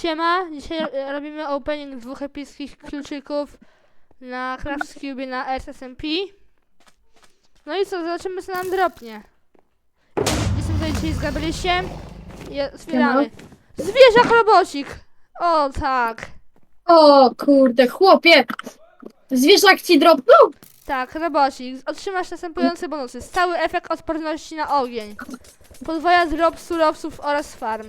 Siema, dzisiaj e, robimy opening dwóch epickich kluczyków na Craft Cube na SSMP. No i co, zobaczymy co nam dropnie. Jestem tutaj dzisiaj z Gabrieliem i otwieramy. Zwierzak robocik! O tak, O kurde, chłopie! Zwierzak ci dropnął? tak, robocik. Otrzymasz następujące bonusy. Stały efekt odporności na ogień. Podwoja drop surowców oraz farm.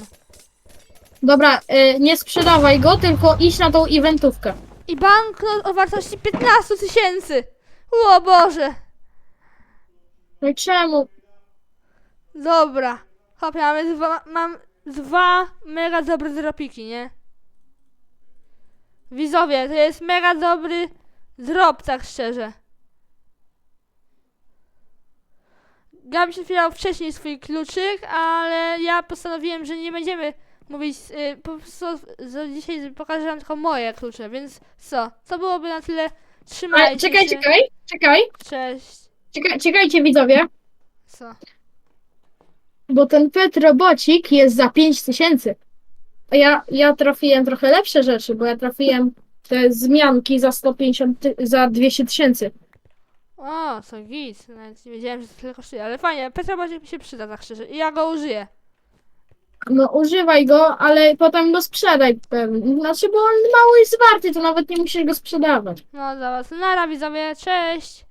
Dobra, y, nie sprzedawaj go, tylko idź na tą eventówkę. I banknot o wartości 15 tysięcy! O Boże! No i czemu? Dobra. Hop, mamy dwa, mam dwa mega dobre dropiki, nie? Widzowie, to jest mega dobry drop, tak szczerze. Gabi otwierał wcześniej swój kluczyk, ale ja postanowiłem, że nie będziemy mówić, y, po prostu dzisiaj pokażę wam tylko moje klucze, więc co? To byłoby na tyle. Trzymajcie Ale czekaj, się. czekaj, czekaj, Cześć. czekaj, czekajcie widzowie, Co? bo ten pet robocik jest za 5000. A ja, ja trafiłem trochę lepsze rzeczy, bo ja trafiłem te zmianki za 150, ty- za 200 tysięcy. O, co git. Nawet nie wiedziałem, że to tyle kosztuje, ale fajnie. Petrobacik mi się przyda, tak szczerze. I ja go użyję. No używaj go, ale potem go sprzedaj. Znaczy, bo on mało jest warty, to nawet nie musisz go sprzedawać. No, zaraz. Nara, widzowie. Cześć.